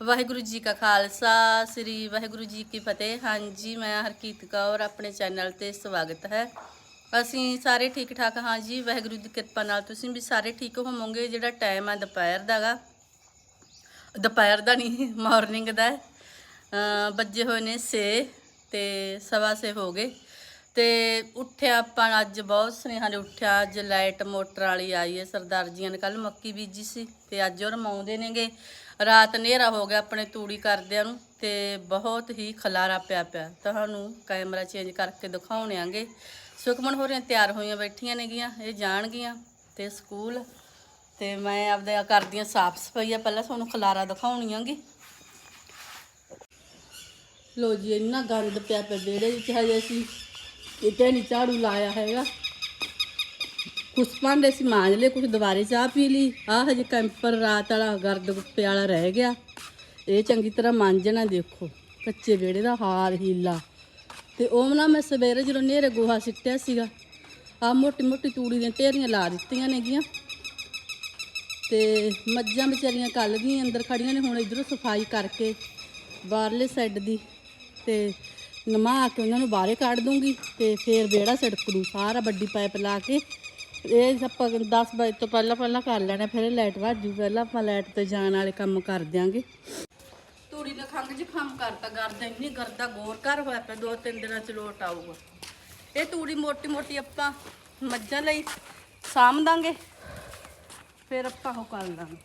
ਵਾਹਿਗੁਰੂ ਜੀ ਕਾ ਖਾਲਸਾ, ਸ੍ਰੀ ਵਾਹਿਗੁਰੂ ਜੀ ਕੀ ਫਤਿਹ। ਹਾਂਜੀ, ਮੈਂ ਹਰਕੀਤ ਕੌਰ, ਆਪਣੇ ਚੈਨਲ ਤੇ ਸਵਾਗਤ ਹੈ। ਅਸੀਂ ਸਾਰੇ ਠੀਕ ਠਾਕ ਹਾਂ ਜੀ। ਵਾਹਿਗੁਰੂ ਦੀ ਕਿਰਪਾ ਨਾਲ ਤੁਸੀਂ ਵੀ ਸਾਰੇ ਠੀਕ ਹੋਵੋਗੇ। ਜਿਹੜਾ ਟਾਈਮ ਆ ਦੁਪਹਿਰ ਦਾਗਾ ਦੁਪਹਿਰ ਦਾ ਨਹੀਂ, ਮਾਰਨਿੰਗ ਦਾ। ਵੱਜੇ ਹੋਏ ਨੇ 6 ਤੇ ਸਵਾ ਛੇ ਹੋ ਗਏ। ਤੇ ਉੱਠਿਆ ਆਪਾਂ ਅੱਜ ਬਹੁਤ ਸੁਨੇਹਾ ਨੇ ਉੱਠਿਆ। ਅੱਜ ਲਾਈਟ ਮੋਟਰ ਵਾਲੀ ਆਈ ਹੈ ਸਰਦਾਰ ਜੀਆਂ ਨੇ ਕੱਲ ਮੱਕੀ ਬੀਜੀ ਸੀ ਤੇ ਅੱਜ ਉਹ ਰਮਾਉਂਦੇ ਨੇਗੇ। ਰਾਤ ਹਨੇਰਾ ਹੋ ਗਿਆ ਆਪਣੇ ਤੂੜੀ ਕਰਦਿਆਂ ਨੂੰ ਤੇ ਬਹੁਤ ਹੀ ਖਲਾਰਾ ਪਿਆ ਪਿਆ। ਤੁਹਾਨੂੰ ਕੈਮਰਾ ਚੇਂਜ ਕਰਕੇ ਦਿਖਾਉਣਾਂਗੇ ਸੁਖਮਨ ਹੋਰੀਆਂ ਤਿਆਰ ਹੋਈਆਂ ਬੈਠੀਆਂ ਨੇਗੀਆਂ, ਇਹ ਜਾਣਗੀਆਂ ਤੇ ਸਕੂਲ ਤੇ ਮੈਂ ਆਪਦੇ ਆ ਕਰਦੀਆਂ ਸਾਫ਼ ਸਫ਼ਾਈ ਆ, ਪਹਿਲਾਂ ਤੁਹਾਨੂੰ ਖਲਾਰਾ ਦਿਖਾਉਣੀ ਆਂਗੀ। ਲੋ ਜੀ, ਇੰਨਾ ਗੰਦ ਪਿਆ ਪਿਆ ਵਿਹੜੇ ਵਿੱਚ, ਹਜੇ ਅਸੀਂ ਕਿਤੇ ਨਹੀਂ ਝਾੜੂ ਲਾਇਆ ਹੈਗਾ। ਕੁਛ ਭਾਂਡੇ ਸੀ ਮਾਂਜ ਲਏ, ਕੁਛ ਦੁਬਾਰੇ ਚਾਹ ਪੀ ਲਈ। ਆ ਹਜੇ ਕੈਂਪਰ ਰਾਤ ਵਾਲਾ ਗਰਦ ਗੁੱਪੇ ਵਾਲਾ ਰਹਿ ਗਿਆ। ਇਹ ਚੰਗੀ ਤਰ੍ਹਾਂ ਮਾਂਜਣਾ ਦੇਖੋ, ਕੱਚੇ ਵਿਹੜੇ ਦਾ ਹਾਲ ਹੀਲਾ। ਤੇ ਉਹ ਨਾ ਮੈਂ ਸਵੇਰੇ ਜਦੋਂ ਨੇਰੇ ਗੋਹਾ ਸਿੱਟਿਆ ਸੀਗਾ ਆ ਮੋਟੀ ਮੋਟੀ ਤੂੜੀ ਦੀਆਂ ਢੇਰੀਆਂ ਲਾ ਦਿੱਤੀਆਂ ਨੇਗੀਆਂ। ਤੇ ਮੱਝਾਂ ਵਿਚਾਰੀਆਂ ਕੱਲ ਦੀਆਂ ਅੰਦਰ ਖੜੀਆਂ ਨੇ, ਹੁਣ ਇਧਰੋਂ ਸਫ਼ਾਈ ਕਰਕੇ ਬਾਹਰਲੇ ਸਾਈਡ ਦੀ ਤੇ ਨਮਾ ਕੇ ਉਹਨਾਂ ਨੂੰ ਬਾਹਰੇ ਕੱਢ ਦੂੰਗੀ ਤੇ ਫੇਰ ਵਿਹੜਾ ਸੜਕ ਨੂੰ ਸਾਰਾ ਵੱਡੀ ਪਾਈਪ ਲਾ ਕੇ ਇਹ ਆਪਾਂ 10 ਵਜੇ ਤੋਂ ਪਹਿਲਾਂ ਪਹਿਲਾਂ ਕਰ ਲੈਣਾ, ਫਿਰ ਇਹ ਲਾਈਟ ਵਾਜੂ ਪਹਿਲਾਂ ਆਪਾਂ ਲਾਈਟ ਤੇ ਜਾਣ ਵਾਲੇ ਕੰਮ ਕਰ ਦਿਆਂਗੇ। ਤੂੜੀ ਨੇ ਖੰਗ ਜ਼ੁਕਾਮ ਕਰਤਾ ਗਰਦਾ ਇੰਨੀ ਗਰਦਾ ਗੋਰ ਕਰ ਹੋਇਆ ਪਿਆ, ਦੋ ਤਿੰਨ ਦਿਨਾਂ ਚ ਲੋਟ ਆਊਗਾ। ਇਹ ਤੂੜੀ ਮੋਟੀ ਮੋਟੀ ਆਪਾਂ ਮੱਝਾਂ ਲਈ ਸਾਂਭ ਦਾਂਗੇ। ਫਿਰ ਆਪਾਂ ਉਹ ਕਰ ਲਾਂਗੇ।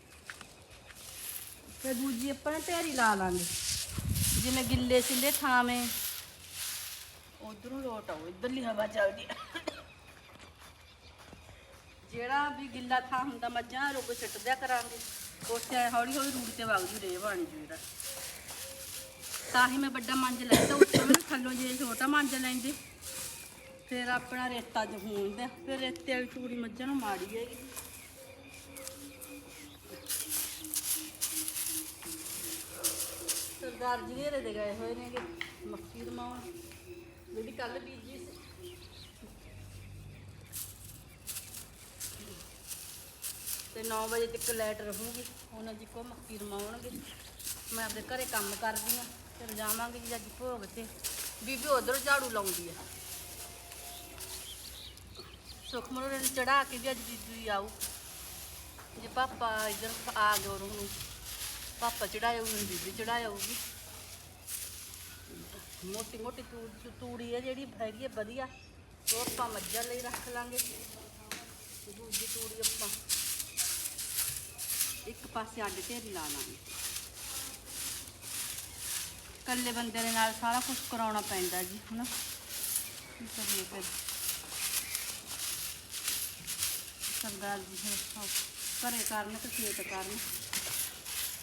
ਫਿਰ ਦੂਜੀ ਆਪਾਂ ਨਾ ਢੇਰੀ ਲਾ ਲਾਂਗੇ। ਜਿਵੇਂ ਗਿੱਲੇ ਸਿੱਲੇ ਥਾਵੇਂ, ਉਧਰੋਂ ਲੋਟ ਆਓ ਇਧਰਲੀ ਹਵਾ ਚੱਲਦੀ ਜਿਹੜਾ ਵੀ ਗਿੱਲਾ ਥਾਂ ਹੁੰਦਾ, ਮੱਝਾਂ ਰੁੱਗ ਛੱਟ ਦਿਆ ਕਰਾਂਗੇ। ਉੱਥੇ ਹੌਲੀ ਹੌਲੀ ਰੂੜ ਤੇ ਵਗ ਰੇ ਬਣ ਜੂ ਤਾਂ ਹੀ ਮੈਂ ਵੱਡਾ ਮੰਜ ਲੈਂਦਾ, ਉੱਥੇ ਮੈਂ ਥੱਲੋਂ ਜੇ ਛੋਟਾ ਮੰਜ ਲੈਂਦੇ। ਫਿਰ ਆਪਣਾ ਰੇਤਾ ਜ ਹੁੰਦਾ ਫਿਰ ਰੇਤੇ ਵਾਲੀ ਚੂੜੀ ਮੱਝਾਂ ਨੂੰ ਮਾੜੀ ਹੈਗੀ। ਸਰਦਾਰ ਜੀ ਦੇ ਗਏ ਹੋਏ ਨੇਗੇ, ਮੱਕੀ ਰਮਾਉਣ। ਜਿਹੜੀ ਕੱਲ ਬੀਜੀ ਸੀ ਤੇ 9 ਵਜੇ ਤੱਕ ਲਾਈਟ ਰਹੂਗੀ। ਉਹਨਾਂ ਜੀ ਕੋ ਮੱਕੀ ਰਮਾਉਣਗੇ। ਮੈਂ ਆਪਣੇ ਘਰੇ ਕੰਮ ਕਰਦੀ ਆ ਫਿਰ ਜਾਵਾਂਗੇ ਜੀ ਅੱਜ ਭੋਗ ਤੇ। ਬੀਬੀ ਉਧਰ ਝਾੜੂ ਲਾਉਂਦੀ ਆ। ਸੁਖਮਨ ਨੇ ਚੜਾ ਕੇ ਵੀ ਅੱਜ ਬੀਬੀ ਆਊ। ਜੇ ਪਾਪਾ ਇਧਰ ਆ ਗਏ ਉਹਨੂੰ ਪਾਪਾ ਚੜਾਇਆ ਉਹਨੂੰ ਬੀਬੀ ਚੜਾਇਆ ਹੋਊਗੀ। ਮੋਟੀ ਮੋਟੀ ਤੂ- ਤੂੜੀ ਹੈ ਜਿਹੜੀ ਹੈਗੀ ਹੈ ਵਧੀਆ। ਉਹ ਆਪਾਂ ਮੱਝਾਂ ਲਈ ਰੱਖ ਲਾਂਗੇ। ਦੂਜੀ ਤੂੜੀ ਆਪਾਂ ਇੱਕ ਪਾਸੇ ਅੱਡ ਢੇਰੀ ਲਾ ਲਾਂਗੇ। ਇਕੱਲੇ ਬੰਦੇ ਦੇ ਨਾਲ ਸਾਰਾ ਕੁਝ ਕਰਾਉਣਾ ਪੈਂਦਾ ਜੀ, ਹਨਾ? ਕੀ ਕਰੀਏ ਫਿਰ? ਸਰਦਾਰ ਜੀ, ਫਿਰ ਘਰੇ ਕਰਨ ਤੇ ਖੇਤ ਕਰਨ।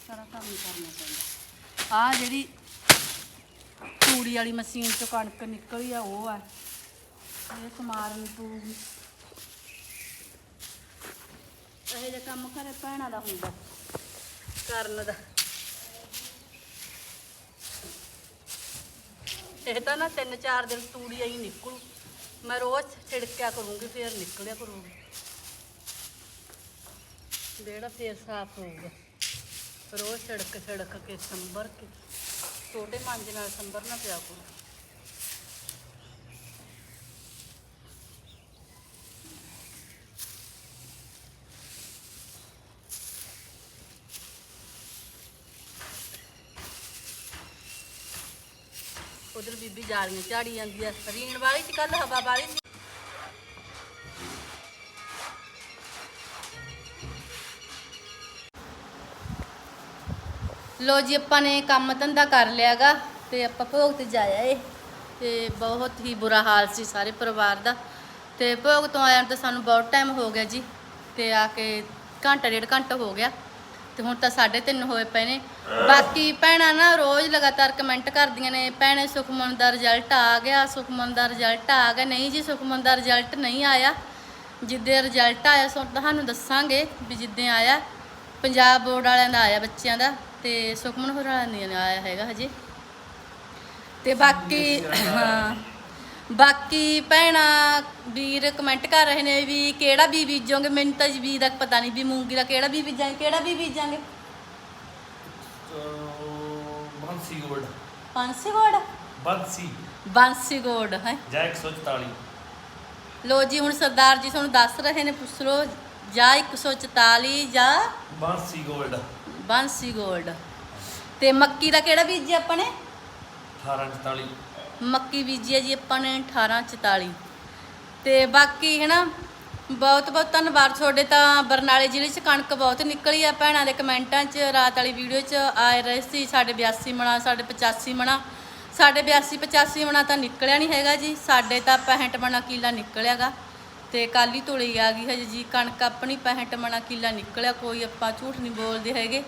ਸਾਰਾ ਕੰਮ ਕਰਨਾ ਪੈਂਦਾ। ਆ ਜਿਹੜੀ ਤੂੜੀ ਵਾਲੀ ਮਸ਼ੀਨ ਚੋਂ ਕਣਕ ਨਿਕਲੀ ਆ, ਉਹ ਆ। ਇਹ ਸਮਾਰਨ ਪੂਗੀ ਇਹੋ ਜਿਹਾ ਕੰਮ ਘਰੇ ਭੈਣਾਂ ਦਾ ਹੁੰਦਾ। ਕਰਨ ਦਾ। ਇਹ ਤਾਂ ਨਾ ਤਿੰਨ ਚਾਰ ਦਿਨ ਤੂੜੀ ਆਈ ਨਿਕਲੂ। ਮੈਂ ਰੋਜ਼ ਛਿੜਕਿਆ ਕਰੂੰਗੀ, ਫੇਰ ਨਿਕਲਿਆ ਕਰੂੰਗੀ। ਜਿਹੜਾ ਫੇਰ ਸਾਫ਼ ਹੋਊਗਾ ਰੋਜ਼ ਛਿੜਕ ਛਿੜਕ ਕੇ ਸੰਭਰ ਕੇ। ਛੋਟੇ ਮਾਂਜੇ ਨਾਲ ਸੰਭਰਨਾ ਪਿਆ ਕਰੂ ਉਧਰ ਬੀਬੀ ਜਾਲੀਆਂ ਝਾੜੀ ਜਾਂਦੀ ਆ। ਰੀਣ ਵਾਲੀ ਚ ਕੱਲ ਹਵਾ ਵਾਲੀ ਸੀ। ਲੋ ਜੀ, ਆਪਾਂ ਨੇ ਕੰਮ ਧੰਦਾ ਕਰ ਲਿਆਗਾ ਤੇ ਆਪਾਂ ਭੋਗ ਤੇ ਜਾਇਆ ਏ। ਤੇ ਬਹੁਤ ਹੀ ਬੁਰਾ ਹਾਲ ਸੀ ਸਾਰੇ ਪਰਿਵਾਰ ਦਾ। ਤੇ ਭੋਗ ਤੋਂ ਆਇਆ ਤਾਂ ਸਾਨੂੰ ਬਹੁਤ ਟਾਈਮ ਹੋ ਗਿਆ ਜੀ। ਤੇ ਆ ਕੇ ਘੰਟਾ, ਡੇਢ ਘੰਟਾ ਹੋ ਗਿਆ। ਤੇ ਹੁਣ ਤਾਂ 3:30 ਹੋਏ ਪਏ ਨੇ। ਬਾਕੀ ਭੈਣਾਂ ਨਾ ਰੋਜ਼ ਲਗਾਤਾਰ ਕਮੈਂਟ ਕਰਦੀਆਂ ਨੇ, ਭੈਣੇ ਸੁਖਮਨ ਦਾ ਰਿਜ਼ਲਟ ਆ ਗਿਆ, ਸੁਖਮਨ ਦਾ ਰਿਜ਼ਲਟ ਆ ਗਿਆ। ਨਹੀਂ ਜੀ, ਸੁਖਮਨ ਦਾ ਰਿਜ਼ਲਟ ਨਹੀਂ ਆਇਆ। ਜਿੱਦੇ ਰਿਜ਼ਲਟ ਆਇਆ, ਸੋ ਤੁਹਾਨੂੰ ਦੱਸਾਂਗੇ ਵੀ ਜਿੱਦੇ ਆਇਆ, ਪੰਜਾਬ ਬੋਰਡ ਵਾਲਿਆਂ ਦਾ ਆਇਆ ਬੱਚਿਆਂ ਦਾ ਤੇ ਸੁਖਮਨ ਹੋਰ ਵਾਲਿਆਂ ਦਾ ਨਹੀਂ ਆਇਆ ਹੈਗਾ ਹਜੇ। ਤੇ ਬਾਕੀ, ਹਾਂ। ਬਾਕੀ ਭੈਣਾਂ ਵੀਰ ਕਮੈਂਟ ਕਰ ਰਹੇ ਨੇ ਵੀ ਕਿਹੜਾ ਬੀ ਬੀਜੋਗੇ? ਮੈਨੂੰ ਤਾਂ ਜੀ ਬੀ ਦਾ ਪਤਾ ਨਹੀਂ ਵੀ ਮੂੰਗੀ ਦਾ ਕਿਹੜਾ ਬੀ ਬੀਜਾਂਗੇ ਕਿਹੜਾ ਬੀ ਬੀਜਾਂਗੇ? ਤੋਂ ਬਾਂਸੀ ਗੋਲਡ ਬਾਂਸੀ ਗੋੜ ਬਾਂਸੀ। ਬਾਂਸੀ ਗੋੜ ਹੈ? ਜਾਂ 144 ਲੋ ਜੀ ਹੁਣ ਸਰਦਾਰ ਜੀ ਤੁਹਾਨੂੰ ਦੱਸ ਰਹੇ ਨੇ ਪੁੱਛ ਲੋ ਜਾਂ 144 ਜਾਂ ਬਾਂਸੀ ਗੋਲਡ ਬਾਂਸੀ ਗੋਲਡ ਤੇ ਮੱਕੀ ਦਾ ਕਿਹੜਾ ਬੀਜ ਹੈ ਆਪਾਂ ਨੇ 1844 ਮੱਕੀ ਬੀਜੀ ਹੈ ਜੀ ਆਪਾਂ ਨੇ 1844 ਤੇ ਬਾਕੀ ਹੈ ਨਾ ਬਹੁਤ ਬਹੁਤ ਧੰਨਵਾਦ ਤੁਹਾਡੇ ਤਾਂ ਬਰਨਾਲੇ ਜ਼ਿਲ੍ਹੇ 'ਚ ਕਣਕ ਬਹੁਤ ਨਿਕਲੀ ਆ। ਭੈਣਾਂ ਦੇ ਕਮੈਂਟਾਂ 'ਚ, ਰਾਤ ਵਾਲੀ ਵੀਡੀਓ 'ਚ ਆਏ ਰਹੇ ਸੀ, ਸਾਡੇ 82 ਮਣਾ, ਸਾਡੇ 85 ਮਣਾ। ਸਾਡੇ 82 85 ਮਣਾ ਤਾਂ ਨਿਕਲਿਆ ਨਹੀਂ ਹੈਗਾ ਜੀ। ਸਾਡੇ ਤਾਂ 65 ਮਣਾ ਕਿੱਲਾ ਨਿਕਲਿਆਗਾ। ਤੇ ਕੱਲ ਹੀ ਤੁਲੀ ਆ ਗਈ ਹਜੇ ਜੀ। ਕਣਕ ਆਪਣੀ 65 ਮਣਾ ਕਿੱਲਾ ਨਿਕਲਿਆ। ਕੋਈ ਆਪਾਂ ਝੂਠ ਨਹੀਂ ਬੋਲਦੇ ਹੈਗੇ।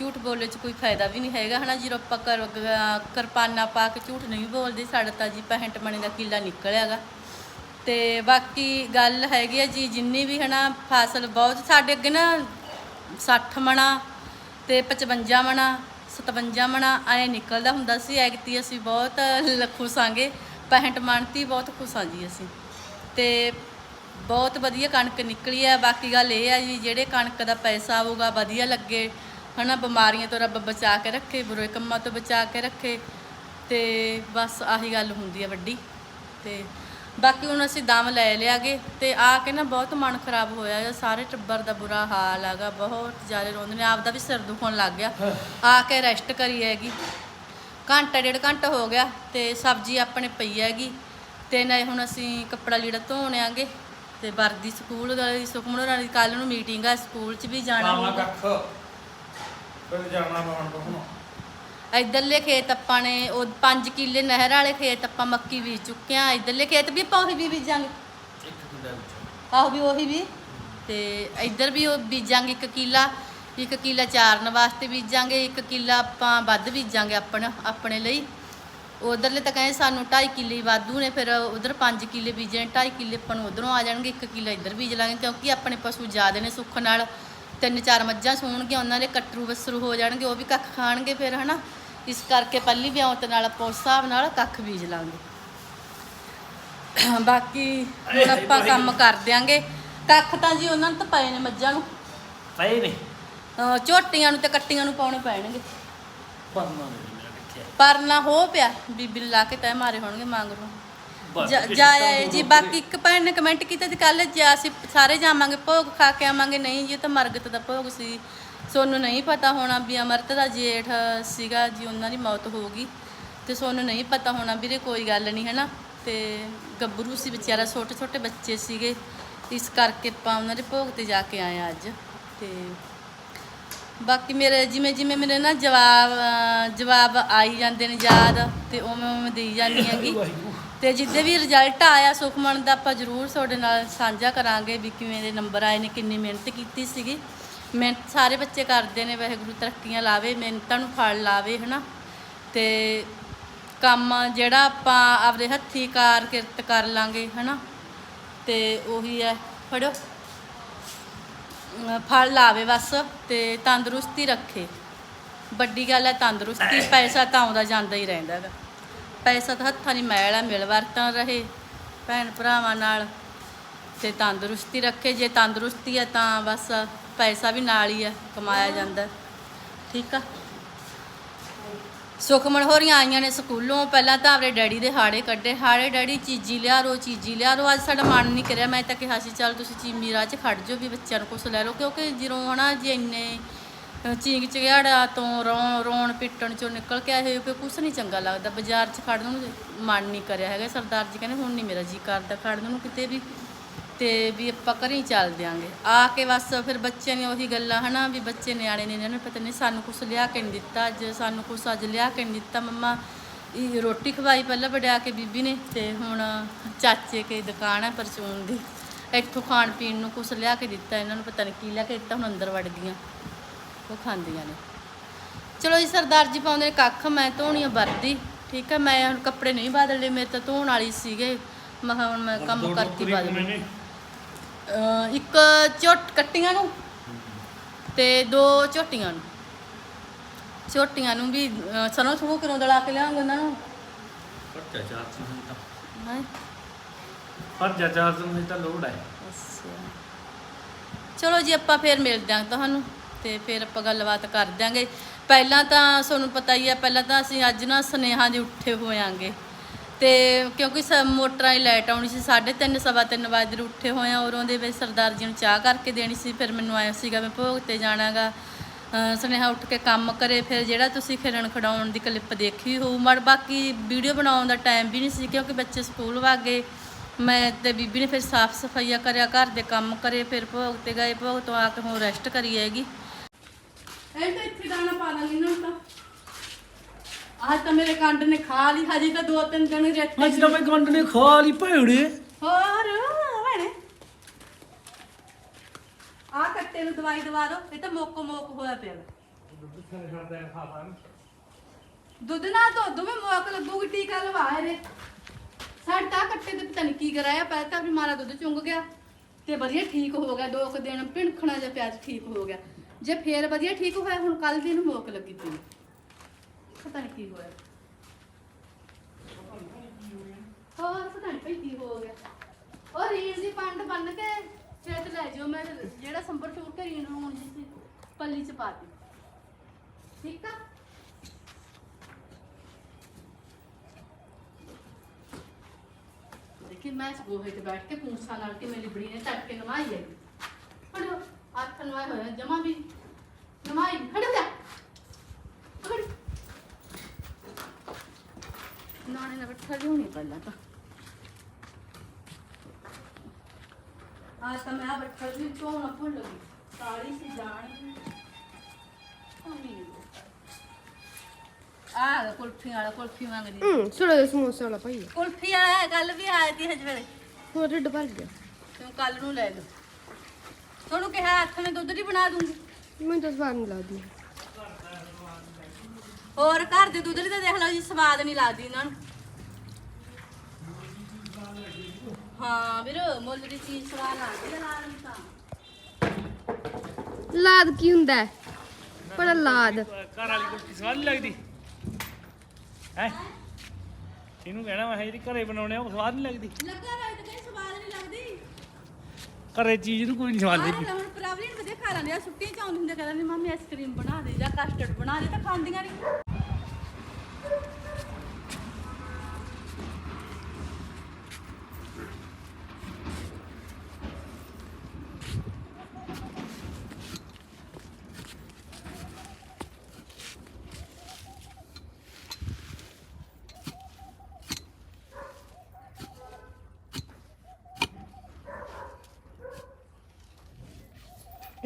ਝੂਠ ਬੋਲਣ 'ਚ ਕੋਈ ਫਾਇਦਾ ਵੀ ਨਹੀਂ ਹੈਗਾ, ਹਨਾ? ਜਦੋਂ ਆਪਾਂ ਕਰ ਕਿਰਪਾਨਾ ਪਾ ਕੇ ਝੂਠ ਨਹੀਂ ਬੋਲਦੇ, ਸਾਡਾ ਤਾਂ ਜੀ 65 ਮਣੇ ਦਾ ਕਿੱਲਾ ਨਿਕਲਿਆਗਾ। ਤੇ ਬਾਕੀ ਗੱਲ ਹੈਗੀ ਆ ਜੀ, ਜਿੰਨੀ ਵੀ, ਹਨਾ, ਫਸਲ ਬਹੁਤ, ਸਾਡੇ ਅੱਗੇ ਨਾ 60 ਮਣਾ ਤੇ 55 ਮਣਾ 57 ਮਣਾ, ਐ ਨਿਕਲਦਾ ਹੁੰਦਾ ਸੀ। ਐਗਤੀ ਅਸੀਂ ਬਹੁਤ ਲ- ਖੁਸ਼ ਆਂਗੇ 65 ਮਣ ਤੀ ਬਹੁਤ ਖੁਸ਼ ਆਂ ਜੀ ਅਸੀਂ। ਤੇ ਬਹੁਤ ਵਧੀਆ ਕਣਕ ਨਿਕਲੀ ਆ। ਬਾਕੀ ਗੱਲ ਇਹ ਆ ਜੀ, ਜਿਹੜੇ ਕਣਕ ਦਾ ਪੈਸਾ ਆਊਗਾ, ਵਧੀਆ ਲੱਗੇ। ਹਨਾ ਬਿਮਾਰੀਆਂ ਤੋਂ ਰੱਬ ਬਚਾ ਕੇ ਰੱਖੇ ਬੁਰੇ ਕੰਮਾਂ ਤੋਂ ਬਚਾ ਕੇ ਰੱਖੇ ਤੇ ਬਸ ਆਹੀ ਗੱਲ ਹੁੰਦੀ ਆ ਵੱਡੀ। ਤੇ ਬਾਕੀ ਹੁਣ ਅਸੀਂ ਦਮ ਲੈ ਲਿਆਗੇ ਤੇ ਆ ਕੇ ਨਾ ਬਹੁਤ ਮਨ ਖਰਾਬ ਹੋਇਆ ਆ। ਸਾਰੇ ਟੱਬਰ ਦਾ ਬੁਰਾ ਹਾਲ ਹੈਗਾ ਬਹੁਤ ਜ਼ਿਆਦਾ ਰੋਂਦੇ ਨੇ। ਆਪਦਾ ਵੀ ਸਿਰ ਦੁਖਣ ਲੱਗ ਗਿਆ। ਆ ਕੇ ਰੈਸਟ ਕਰੀ ਹੈਗੀ। ਘੰਟਾ ਡੇਢ ਘੰਟਾ ਹੋ ਗਿਆ ਤੇ ਸਬਜ਼ੀ ਆਪਣੇ ਪਈ ਹੈਗੀ। ਤੇ ਨਾ ਹੁਣ ਅਸੀਂ ਕੱਪੜਾ ਲੀੜਾ ਧੋਣ ਆਂਗੇ ਤੇ ਵਰਦੀ ਸਕੂਲ ਦਾ ਸੁਖਮਨ ਹੋਰਾਂ ਦੀ ਕੱਲ ਨੂੰ ਮੀਟਿੰਗ ਆ ਸਕੂਲ 'ਚ ਵੀ ਜਾਣਾ ਹੋਊਗਾ। ਜਾਣਾ ਇਧਰਲੇ ਖੇਤ ਆਪਾਂ ਨੇ ਉਹ 5 ਕਿੱਲੇ ਨਹਿਰ ਵਾਲੇ ਖੇਤ ਆਪਾਂ ਮੱਕੀ ਬੀਜ ਚੁੱਕੇ ਆ ਇਧਰਲੇ ਖੇਤ ਵੀ ਆਪਾਂ ਉਹੀ ਵੀ ਬੀਜਾਂਗੇ। ਇੱਕ ਕਿੱਲਾ ਵਿੱਚ। ਆਹੋ ਵੀ ਉਹੀ ਵੀ। ਤੇ ਇੱਧਰ ਵੀ ਉਹ ਬੀਜਾਂਗੇ ਇੱਕ ਕਿੱਲਾ। ਇੱਕ ਕਿੱਲਾ ਚਾਰਨ ਵਾਸਤੇ ਬੀਜਾਂਗੇ ਇੱਕ ਕਿੱਲਾ ਆਪਾਂ ਵੱਧ ਬੀਜਾਂਗੇ ਆਪਣਾ ਆਪਣੇ ਲਈ। ਉਧਰਲੇ ਤਾਂ ਕਹਿੰਦੇ ਸਾਨੂੰ 2.5 ਕਿੱਲੇ ਵਾਧੂ ਨੇ ਫਿਰ ਉਧਰ 5 ਕਿੱਲੇ ਬੀਜਣੇ 2.5 ਕਿੱਲੇ ਆਪਾਂ ਨੂੰ ਉਧਰੋਂ ਆ ਜਾਣਗੇ ਇੱਕ ਕਿੱਲਾ ਇੱਧਰ ਬੀਜ ਲਾਂਗੇ ਕਿਉਂਕਿ ਆਪਣੇ ਪਸ਼ੂ ਜ਼ਿਆਦੇ ਨੇ ਸੁੱਖ ਨਾਲ। ਤਿੰਨ ਚਾਰ ਮੱਝਾਂ ਸੂਣਗੀਆਂ ਉਹਨਾਂ ਦੇ ਕੱਟਰੂ ਬੱਸਰੂ ਹੋ ਜਾਣਗੇ ਉਹ ਵੀ ਕੱਖ ਖਾਣਗੇ ਫਿਰ ਹਨਾ? ਇਸ ਕਰਕੇ ਪੱਲੀ ਵਿਆਉਤ ਨਾਲ ਹਿਸਾਬ ਨਾਲ ਕੱਖ ਬੀਜ ਲਾਂਗੇ। ਬਾਕੀ ਹੁਣ ਆਪਾਂ ਕੰਮ ਕਰ ਦਿਆਂਗੇ। ਕੱਖ ਤਾਂ ਜੀ ਉਹਨਾਂ ਨੂੰ ਤਾਂ ਪਏ ਨੇ ਮੱਝਾਂ ਨੂੰ। ਪਏ ਨੇ? ਝੋਟੀਆਂ ਨੂੰ ਤੇ ਕੱਟੀਆਂ ਨੂੰ ਪਾਉਣੇ ਪੈਣਗੇ। ਪਰਨਾ ਹੋ ਪਿਆ ਬੀਬੀ ਲਾ ਕੇ ਤੈ ਮਾਰੇ ਹੋਣਗੇ ਮੰਗ ਨੂੰ ਬਸ ਜਾ ਬਾਕੀ ਇੱਕ ਭੈਣ ਨੇ ਕਮੈਂਟ ਕੀਤਾ ਸੀ ਕੱਲ ਜੇ ਅਸੀਂ ਸਾਰੇ ਜਾਵਾਂਗੇ ਭੋਗ ਖਾ ਕੇ ਆਵਾਂਗੇ ਨਹੀਂ ਜੀ ਇਹ ਤਾਂ ਮਰਗਤ ਦਾ ਭੋਗ ਸੀ। ਸੋਨੂੰ ਨਹੀਂ ਪਤਾ ਹੋਣਾ ਵੀ ਅਮਰਤ ਦਾ ਜੇਠ ਸੀਗਾ ਜੀ ਉਹਨਾਂ ਦੀ ਮੌਤ ਹੋ ਗਈ। ਤੇ ਸੋਨੂੰ ਨਹੀਂ ਪਤਾ ਹੋਣਾ ਵੀਰੇ ਕੋਈ ਗੱਲ ਨਹੀਂ ਹੈ ਨਾ ਤੇ ਗੱਭਰੂ ਸੀ ਵਿਚਾਰਾ ਛੋਟੇ ਛੋਟੇ ਬੱਚੇ ਸੀਗੇ। ਇਸ ਕਰਕੇ ਆਪਾਂ ਉਹਨਾਂ ਦੇ ਭੋਗ ਤੇ ਜਾ ਕੇ ਆਏ ਆ ਅੱਜ। ਤੇ ਬਾਕੀ ਮੇਰੇ ਜਿਵੇਂ ਜਿਵੇਂ ਮੇਰੇ ਨਾ ਜਵਾਬ ਜਵਾਬ ਆਈ ਜਾਂਦੇ ਨੇ ਯਾਦ ਤੇ ਉਵੇਂ ਉਵੇਂ ਦੇਈ ਜਾਂਦੀ ਹੈਗੀ। ਤੇ ਜਿੱਦੇ ਵੀ ਰਿਜ਼ਲਟ ਆਇਆ ਸੁਖਮਨ ਦਾ, ਆਪਾਂ ਜ਼ਰੂਰ ਤੁਹਾਡੇ ਨਾਲ ਸਾਂਝਾ ਕਰਾਂਗੇ ਵੀ ਕਿਵੇਂ ਦੇ ਨੰਬਰ ਆਏ ਨੇ, ਕਿੰਨੀ ਮਿਹਨਤ ਕੀਤੀ ਸੀਗੀ। ਮਿਹਨਤ ਸਾਰੇ ਬੱਚੇ ਕਰਦੇ ਨੇ, ਵਾਹਿਗੁਰੂ ਤਰੱਕੀਆਂ ਲਾਵੇ, ਮਿਹਨਤਾਂ ਨੂੰ ਫਲ ਲਾਵੇ, ਹਨਾ। ਤੇ ਕੰਮ ਜਿਹੜਾ ਆਪਾਂ ਆਪਦੇ ਹੱਥੀ ਕਾਰ ਕਿਰਤ ਕਰ ਲਾਂਗੇ, ਹਨਾ। ਤੇ ਉਹੀ ਹੈ ਫੜੋ ਫਲ ਲਾਵੇ ਬਸ ਤੇ ਤੰਦਰੁਸਤੀ ਰੱਖੇ। ਵੱਡੀ ਗੱਲ ਹੈ ਤੰਦਰੁਸਤੀ, ਪੈਸਾ ਤਾਂ ਆਉਂਦਾ ਜਾਂਦਾ ਹੀ ਰਹਿੰਦਾ ਹੈਗਾ। ਪੈਸਾ ਤਾਂ ਹੱਥਾਂ ਦੀ ਮੈਲ ਹੈ ਮਿਲ ਵਰਤਨ ਰਹੇ, ਭੈਣ ਭਰਾਵਾਂ ਨਾਲ। ਤੇ ਤੰਦਰੁਸਤੀ ਰੱਖੇ, ਜੇ ਤੰਦਰੁਸਤੀ ਹੈ ਤਾਂ ਬਸ ਪੈਸਾ ਵੀ ਨਾਲ ਹੀ ਹੈ ਕਮਾਇਆ ਜਾਂਦਾ। ਠੀਕ ਆ? ਸੁਖਮਨ ਹੋਰੀਆਂ ਆਈਆਂ ਨੇ ਸਕੂਲੋਂ, ਪਹਿਲਾਂ ਤਾਂ ਆਪਣੇ ਡੈਡੀ ਦੇ ਹਾੜੇ ਕੱਢੇ। ਹਾੜੇ ਡੈਡੀ ਚੀਜੀ ਲਿਆ ਰੋ, ਚੀਜੀ ਲਿਆ ਰੋ। ਅੱਜ ਸਾਡਾ ਮਨ ਨਹੀਂ ਕਰਿਆ, ਮੈਂ ਤਾਂ ਕਿਹਾ ਸੀ, ਚੱਲ ਤੁਸੀਂ ਚੀਮੀ ਰਾਹ 'ਚ ਖੜ ਜਾਓ ਵੀ ਬੱਚਿਆਂ ਨੂੰ ਕੁਛ ਲੈ ਲਓ, ਕਿਉਂਕਿ ਜਦੋਂ ਹਨਾ ਜੇ ਇੰਨੇ ਅ, ਚੀਕ ਚਿਹਾੜਾ ਤੋਂ ਰੋਣ ਰੋਣ ਪਿੱਟਣ ਚੋਂ ਨਿਕਲ ਕੇ ਆਏ ਹੋਏ ਕਿ ਕੁਛ ਨਹੀਂ ਚੰਗਾ ਲੱਗਦਾ। ਬਾਜ਼ਾਰ 'ਚ ਖੜਨ ਨੂੰ ਮਨ ਨਹੀਂ ਕਰਿਆ ਹੈਗਾ। ਸਰਦਾਰ ਜੀ ਕਹਿੰਦੇ ਹੁਣ ਨਹੀਂ ਮੇਰਾ ਜੀ ਕਰਦਾ ਖੜਨ ਨੂੰ ਕਿਤੇ ਵੀ। ਤੇ ਵੀ ਆਪਾਂ ਘਰੇ ਹੀ ਚੱਲ ਦਿਆਂਗੇ। ਆ ਕੇ ਬਸ ਫਿਰ ਬੱਚਿਆਂ ਨੇ ਉਹੀ ਗੱਲਾਂ ਹਨਾ ਵੀ ਬੱਚੇ ਨਿਆਣੇ ਨੇ ਇਹਨਾਂ ਨੂੰ ਪਤਾ ਨਹੀਂ ਸਾਨੂੰ ਕੁਛ ਲਿਆ ਕੇ ਨਹੀਂ ਦਿੱਤਾ ਅੱਜ ਸਾਨੂੰ ਕੁਛ ਅੱਜ ਲਿਆ ਕੇ ਨਹੀਂ ਦਿੱਤਾ। ਮੰਮਾ ਇਹ ਰੋਟੀ ਖਵਾਈ ਪਹਿਲਾਂ ਵਡਿਆ ਕੇ ਬੀਬੀ ਨੇ ਤੇ ਹੁਣ ਚਾਚੇ ਕੇ ਦੁਕਾਨ ਹੈ ਪਰਚੂਨ ਦੀ। ਇੱਥੋਂ ਖਾਣ ਪੀਣ ਨੂੰ ਕੁਛ ਲਿਆ ਕੇ ਦਿੱਤਾ ਇਹਨਾਂ ਨੂੰ ਪਤਾ ਨਹੀਂ ਕੀ ਲਿਆ ਕੇ ਦਿੱਤਾ ਹੁਣ ਅੰਦਰ ਵੜ ਗਈਆਂ। ਉਹ ਖਾਂਦੀਆਂ ਨੇ। ਚਲੋ ਜੀ ਸਰਦਾਰ ਜੀ ਪਾਉਂਦੇ ਨੇ ਕੱਖ ਮੈਂ ਧੋਣੀ ਆ ਵਰਦੀ। ਠੀਕ ਹੈ ਮੈਂ ਹੁਣ ਕੱਪੜੇ ਨਹੀਂ ਬਦਲਦੇ ਮੇਰੇ ਤਾਂ ਧੋਣ ਵਾਲੀ ਸੀਗੇ। ਮੈਂ ਕਿਹਾ ਹੁਣ ਮੈਂ ਕੰਮ ਕਰਕੇ ਬਦਲ ਇੱਕ ਝੋਟ ਕੱਟੀਆਂ ਨੂੰ ਤੇ ਦੋ ਝੋਟੀਆਂ ਨੂੰ। ਝੋਟੀਆਂ ਨੂੰ ਵੀ ਸਰੋਂ ਸੁਣੋ ਕਿਰੋਂ ਦਲਾ ਕੇ ਲਿਆਵਾਂਗੇ ਉਹਨਾਂ ਨੂੰ। ਚਾਰ ਸੌ ਨਹੀਂ ਤਾਂ। ਹੈਂ? ਲੋੜ ਹੈ। ਚਲੋ ਜੀ ਆਪਾਂ ਫੇਰ ਮਿਲਦੇ ਹਾਂ ਤੁਹਾਨੂੰ। ਤੇ ਫਿਰ ਆਪਾਂ ਗੱਲਬਾਤ ਕਰ ਦਿਆਂਗੇ। ਪਹਿਲਾਂ ਤਾਂ ਤੁਹਾਨੂੰ ਪਤਾ ਹੀ ਹੈ ਪਹਿਲਾਂ ਤਾਂ ਅਸੀਂ ਅੱਜ ਨਾ ਸਨੇਹਾਂ ਦੇ ਉੱਠੇ ਹੋਇਆਂਗੇ ਤੇ ਕਿਉਂਕਿ ਸ ਮੋਟਰਾਂ ਦੀ ਲਾਈਟ ਆਉਣੀ ਸੀ 3:30 ਸਵਾ ਤਿੰਨ ਵਜੇ ਦੇ ਉੱਠੇ ਹੋਏ ਆ। ਔਰ ਉਹਦੇ ਵਿੱਚ ਸਰਦਾਰ ਜੀ ਨੂੰ ਚਾਹ ਕਰਕੇ ਦੇਣੀ ਸੀ, ਫਿਰ ਮੈਨੂੰ ਆਇਆ ਸੀਗਾ ਮੈਂ ਭੋਗ ਤੇ ਜਾਣਾਗਾ। ਸੁਨੇਹਾ ਉੱਠ ਕੇ ਕੰਮ ਕਰੇ, ਫਿਰ ਜਿਹੜਾ ਤੁਸੀਂ ਖਿਲਣ ਖੜਾਉਣ ਦੀ ਕਲਿੱਪ ਦੇਖੀ ਹੋਊ। ਮੜ ਬਾਕੀ ਵੀਡੀਓ ਬਣਾਉਣ ਦਾ ਟਾਈਮ ਵੀ ਨਹੀਂ ਸੀ, ਕਿਉਂਕਿ ਬੱਚੇ ਸਕੂਲ ਵਗ। ਗਏ ਮੈਂ ਤੇ ਬੀਬੀ ਨੇ ਫਿਰ ਸਾਫ਼ ਸਫਾਈਆ ਕਰਿਆ, ਘਰ ਦੇ ਕੰਮ ਕਰੇ, ਫਿਰ ਭੋਗ ਤੇ ਗਏ, ਭੋਗ ਤੋਂ ਆ ਕੇ ਹੁਣ ਰੈਸਟ ਕਰੀ ਹੈਗੀ। ਇਹ ਤਾਂ ਇੱਥੇ ਦਾਣਾ ਪਾ ਲਾਂਗੀ ਨਾ ਤਾਂ। ਆਹ ਤਾਂ ਮੇਰੇ ਕੰਡ ਨੇ ਖਾ ਲਈ ਹਜੇ ਤਾਂ ਦੋ ਤਿੰਨ ਦਿਨ ਰਹਿ ਅੱਜ ਤਾਂ ਮੈਂ ਗੰਡ ਨੇ ਖਾ ਲਈ ਭੈੜੇ ਹੋਰ ਭੈਣੇ। ਆ ਕੱਟੇ ਨੂੰ ਦਵਾਈ ਦਵਾ ਦੋ ਇਹ ਤਾਂ ਮੋਕੋ ਮੋਕ ਹੋਇਆ ਪਿਆ। ਦੁੱਧ ਨਾ ਦੁੱਧ ਮੈਂ ਮੋਕ ਲੱਗੂਗੀ ਟੀਕਾ ਲਵਾ ਇਹਦੇ। ਸਾਡੇ ਤਾਂ ਕੱਟੇ ਤੇ ਪਤਾ ਨਹੀਂ ਕੀ ਕਰਾਇਆ ਪਹਿਲਾਂ ਤਾਂ ਵੀ ਮਾਰਾ ਦੁੱਧ ਚੁੰਗ ਗਿਆ। ਤੇ ਵਧੀਆ ਠੀਕ ਹੋ ਗਿਆ ਦੋ ਕੁ ਦਿਨ ਭਿਣਖਣਾ ਜਿਹਾ ਪਿਆਜ ਠੀਕ ਹੋ ਗਿਆ। ਜੇ ਫੇਰ ਵਧੀਆ ਠੀਕ ਹੋਇਆ, ਹੁਣ ਕੱਲ ਦੀ ਨੂੰ ਮੋਕ ਲੱਗੀ ਪਈ। ਪਤਾ ਨਹੀਂ ਕੀ ਹੋਇਆ। ਹੋਰ, ਪਤਾ ਨਹੀਂ ਭਈ ਕੀ ਹੋ ਗਿਆ। ਉਹ ਰੀਣ ਦੀ ਪੰਡ ਬੰਨ ਕੇ ਖੇਤ ਲੈ ਜਾਓ ਮੈਂ ਜਿਹੜਾ ਸੰਭਰ ਚੂਰ ਕੇ ਰੀਣ ਹੋਣ ਜੀ ਸੀ, ਪੱਲੀ ਚ ਪਾ ਦਿੱਤੀ। ਠੀਕ ਆ? ਦੇਖੀ, ਮੈਂ ਇਸ ਗੋਹੇ ਤੇ ਬੈਠ ਕੇ ਪੂੰਛਾ ਨਾਲ ਕੇ ਮੇਰੀ ਬੜੀ ਨੇ ਟੱਕ ਕੇ ਨਵਾਈ ਹੈ ਜਮਾ ਵੀ ਜਾ। ਨਾਲ ਬੱਠਾ ਲਿਉਣੀ ਪਹਿਲਾਂ ਤਾਂ। ਕਾਲੀ ਸੀ ਆ। ਕੁਲਫੀ ਵਾਲਾ ਕੁਲਫੀ ਮੰਗਦੀ ਹੂੰ ਸੁਣੋ ਦੇ ਸਮੋਸੇ ਵਾਲਾ ਭਾਈ। ਕੁਲਫੀ ਵਾਲਾ ਗੱਲ ਵੀ ਆਈ ਤੀ ਹਜ ਵੇਲੇ। ਹੋਰ ਢਿੱਡ ਭਰ ਗਿਆ। ਤੂੰ ਕੱਲ ਨੂੰ ਲੈ ਜਾ ਤੁਹਾਨੂੰ ਕਿਹਾ ਹੱਥ ਨੇ ਦੁੱਧ ਦੀ ਬਣਾ ਦੂੰਗੀ। ਮੈਨੂੰ ਤਾਂ ਸਵਾਦ ਨਹੀਂ ਲੱਗਦੀ। ਹੋਰ ਘਰ ਦੇ ਦੁੱਧ ਦੀ ਤਾਂ ਦੇਖ ਲਓ ਜੀ ਸਵਾਦ ਨਹੀਂ ਲੱਗਦੀ ਇਹਨਾਂ ਨੂੰ। ਹਾਂ ਵੀਰ ਮੁੱਲ ਦੀ ਚੀਜ਼ ਸਵਾਦ ਲੱਗਦੀ ਹੈ ਲਾਲ ਨੂੰ ਤਾਂ ਲਾਦ ਕੀ ਹੁੰਦਾ ਹੈ? ਬੜਾ ਲਾਦ। ਘਰ ਵਾਲੀ ਕੁਲਫੀ ਸਵਾਦ ਨਹੀਂ ਲੱਗਦੀ? ਹੈ? ਇਹਨੂੰ ਕਹਿਣਾ ਮੈਂ ਜਿਹੜੀ ਘਰੇ ਬਣਾਉਣੇ ਆ ਉਹ ਸਵਾਦ ਨਹੀਂ ਲੱਗਦੀ? ਲੱਗਾ ਰਹੇ ਤਾਂ ਕਹੀਂ ਸਵਾਦ ਨਹੀਂ ਲੱਗਦੀ ਘਰੇ ਚੀਜ਼ ਨੂੰ ਕੋਈ ਨਹੀਂ ਤਾਂ ਹੁਣ ਪ੍ਰੋਬਲਮ ਵਧੀਆ ਖਾ ਲੈਂਦੇ ਆ ਛੁੱਟੀ ਚ ਆਉਂਦੇ ਹੁੰਦੇ ਕਹਿੰਦੇ ਮੰਮੀ ਆਈਸਕ੍ਰੀਮ ਬਣਾ ਦੇ ਜਾਂ ਕਸਟਰਡ ਬਣਾ ਦੇ ਤਾਂ ਖਾਂਦੀਆਂ ਨਹੀਂ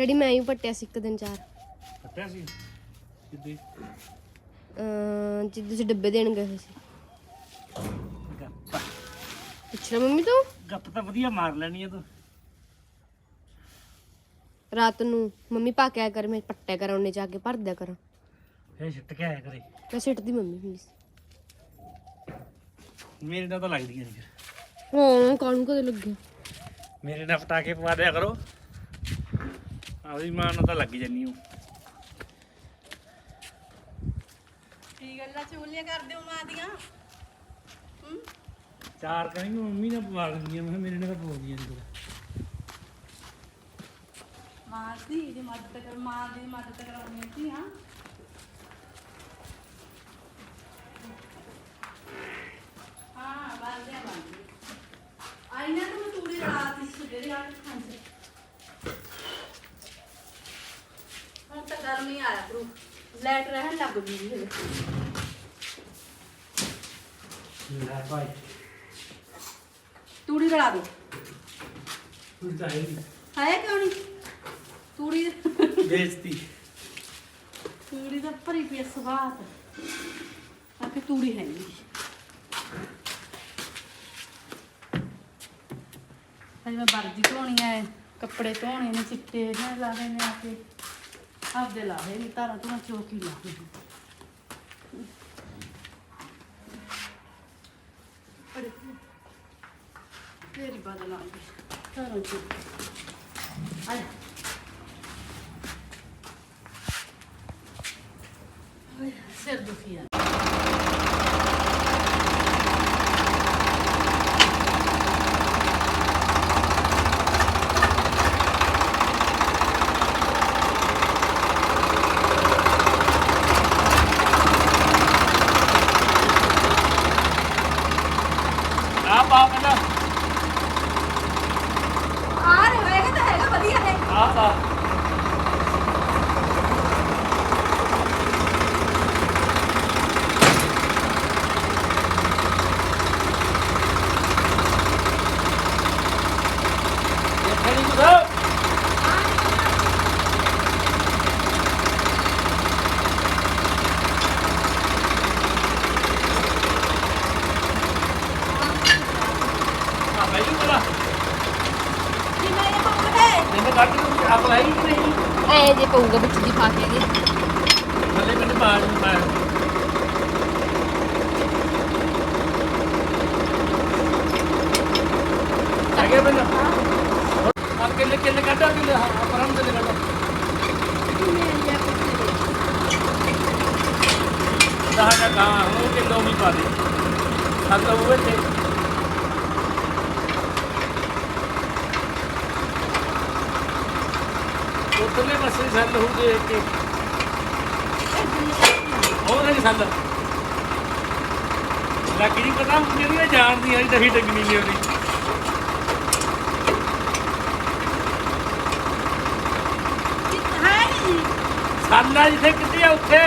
ਡੈਡੀ ਮੈਂ ਹੀ ਪੱਟਿਆ ਸੀ ਇੱਕ ਦਿਨ ਚਾਰ। ਕੱਟਿਆ ਸੀ? ਕਿੱਦੇ? ਅਹ ਜਿੱਦ ਤੁਸੀਂ ਡੱਬੇ ਦੇਣ ਗਏ ਸੀ। ਗੱਪ। ਪੁੱਛਣਾ ਮੰਮੀ ਤੂੰ? ਗੱਪ ਤਾਂ ਵਧੀਆ ਮਾਰ ਲੈਣੀ ਆ ਤੂੰ। ਰਾਤ ਨੂੰ ਮੰਮੀ ਪਾ ਕੇ ਆਇਆ ਕਰ ਮੈਂ ਪੱਟਿਆ ਕਰ ਉਹਨੇ ਜਾ ਕੇ ਭਰ ਦਿਆ ਕਰ। ਫੇਰ ਛਿੱਟ ਕੇ ਆਇਆ ਕਰੇ। ਮੈਂ ਸਿੱਟਦੀ ਮੰਮੀ ਸੀ। ਮੇਰੇ ਨਾਲ ਤਾਂ ਲੱਗਦੀਆਂ ਨਹੀਂ ਫਿਰ। ਹਾਂ ਕਾਹਨੂੰ ਕਦੇ ਲੱਗੇ ਮੇਰੇ ਨਾਲ ਪਟਾਕੇ ਪਵਾ ਦਿਆ ਕਰੋ। ਆਪਦੀ ਮਾਂ ਨਾਲ ਤਾਂ ਲੱਗ ਜਾਨੀ ਉਹ ਕੀ ਗੱਲਾਂ ਚੁਗਲੀਆਂ ਕਰਦੇ ਹੋ ਮਾਂ ਦੀਆਂ? ਹੂੰ? ਚਾਰ ਕਹਿੰਦੀ ਮੰਮੀ ਨਾਲ ਪਵਾ ਲੈਂਦੀਆਂ ਮੈਂ ਕਿਹਾ ਮੇਰੇ ਨਾਲ ਤਾਂ ਪਵਾਉਂਦੀਆਂ ਨਹੀਂ ਮਾਂ ਦੀ ਦੀ ਮਦਦ ਕਰ ਮਾਂ ਦੀ ਮਦਦ ਕਰਾਉਣੀ ਸੀ ਹਾਂ ਹਾਂ ਬਾਲਦੇ ਬਾਲਦੇ ਆਈ ਨਾ ਤੂੰ ਤੂੜੀ ਰਾਤ ਇਸ ਸਵੇਰੇ ਆ ਕੇ ਖਾਂਦੇ ਹੁਣ ਤਾਂ ਗਰਮੀ ਆਇਆ ਕਰੂ। ਲੈਟ ਰਹਿਣ ਲੱਗ ਗਈ ਜੀ ਹਲੇ। ਲੈ ਭਾਈ। ਤੂੜੀ ਰਲਾ ਦੋ। ਤੂੰ ਤਾਂ ਹੈ ਨਹੀਂ ਹੈ ਕਿਉਂ ਨਹੀਂ? ਤੂੜੀ ਬੇਇੱਜ਼ਤੀ। ਤੂੜੀ ਦਾ ਭਰੀ ਪਈ ਸਵਾਦ। ਆ ਕਿ ਤੂੜੀ ਹੈ ਨਹੀਂ। ਅੱਜ ਮੈਂ ਵਰਦੀ ਧੋਣੀ ਹੈ ਕੱਪੜੇ ਧੋਣੇ ਨੇ ਚਿੱਟੇ ਨੇ ਲਾਹੇ ਨੇ ਆ ਕੇ ਆਪਦੇ ਲਾਹੇ ਨਹੀਂ ਤਾਰਾਂ ਤੋਂ ਚੋਕੀ ਲਾਹੇ ਤੇਰੀ ਬਦਲ ਆ ਤਾਰਾਂ ਚ ਆ ਸਿਰ ਦੁਖੀ ਆ ਇਹ ਜੇ ਪਊਗਾ ਵਿੱਚ ਦੀ ਪਾ ਕੇ ਇਹਦੇ। ਥੱਲੇ ਮੈਨੂੰ ਬਾਜ ਮੈਂ ਆਗੇ ਬੰਦਾ ਆ ਕਿੱਲੇ ਕਿੱਲੇ ਕੱਢਾ ਕਿੱਲੇ ਪਰਮ ਕਿੱਲੇ ਕੱਢਾ। ਦਹਾਂ ਦਾ ਗਾਂ ਉਹ ਕਿਲੋ ਵੀ ਪਾ ਦੇ। ਸੱਤ ਉਹ ਤੇ ਉਤਲੇ ਪਾਸੇ ਸੱਲ ਹੋ ਗਏ ਕਿ ਉਹ ਨਹੀਂ ਸੱਲ? ਲੱਗੀ ਨਹੀਂ ਪਤਾ ਮੇਰੀ ਇਹ ਜਾਣਦੀ ਆਈ ਦਹੀ ਡੰਗਣੀ ਨਹੀਂ ਉਹਦੀ। ਸਾਲਾ ਜਿੱਥੇ ਕਿੱਥੇ ਆ ਉੱਥੇ?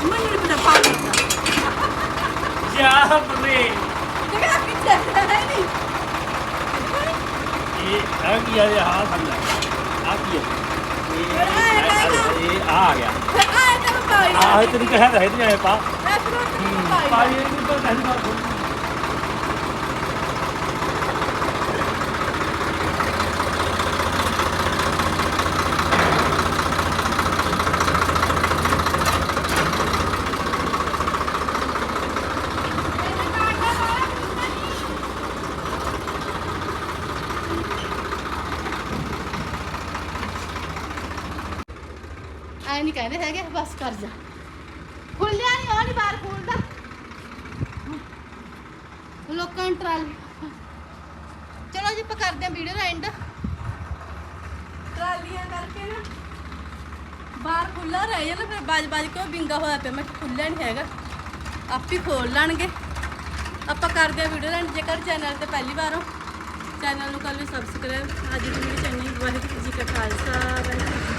ਮੈਨੂੰ ਨਹੀਂ ਪਤਾ ਪਾਉਣਾ ਜਾ ਕਿੱਥੇ ਹੈ ਨਹੀਂ। ਇਹ ਆ ਕੀ ਆ ਇਹ ਆ ਕੀ ਹੈ ਇਹ ਇਹ ਆ ਗਿਆ। ਆਏ ਤਾਂ ਪਾਈ ਆ ਰਹਿ ਨਹੀਂ ਆਇਆ ਪਾ ਮੈਂ ਫਿਰ ਉਹ ਪਾਈ ਇਹਨੂੰ ਤਾਂ ਨਹੀਂ ਮਾਰ ਆਏ ਨਹੀਂ ਕਹਿੰਦੇ ਹੈਗੇ, ਬਸ ਕਰ ਜਾ। ਖੁੱਲਿਆ ਨਹੀਂ ਉਹ ਨਹੀਂ ਬਾਹਰ ਖੋਲਦਾ। ਲੋਕਾਂ ਨੂੰ ਟਰਾਲੀ ਚਲੋ ਜੀ, ਆਪਾਂ ਕਰਦੇ ਹਾਂ ਵੀਡੀਓ ਦਾ ਐਂਡ ਟਰਾਲੀਆਂ ਕਰਕੇ ਨਾ ਬਾਹਰ ਖੁੱਲਾ ਰਹਿ ਜਾਂਦਾ, ਫਿਰ ਬਾਜ ਬਾਜ ਕੇ ਉਹ ਵਿੰਗਾ ਹੋਇਆ ਪਿਆ। ਮੈਂ ਕਿਹਾ ਖੁੱਲਿਆ ਨਹੀਂ ਹੈਗਾ। ਆਪ ਹੀ ਖੋਲ ਲੈਣਗੇ। ਆਪਾਂ ਕਰਦੇ ਹਾਂ ਵੀਡੀਓ ਦਾ ਜੇਕਰ ਚੈਨਲ ਤੇ ਪਹਿਲੀ ਵਾਰ ਹੋ ਚੈਨਲ ਨੂੰ ਕਰ ਲਿਓ ਸਬਸਕ੍ਰਾਈਬ ਅੱਜ ਦੀ ਵੀਡੀਓ ਚੈਨਲ ਵਾਹਿਗੁਰੂ ਜੀ ਕਾ ਖਾਲਸਾ। ਵਾਹਿਗੁਰੂ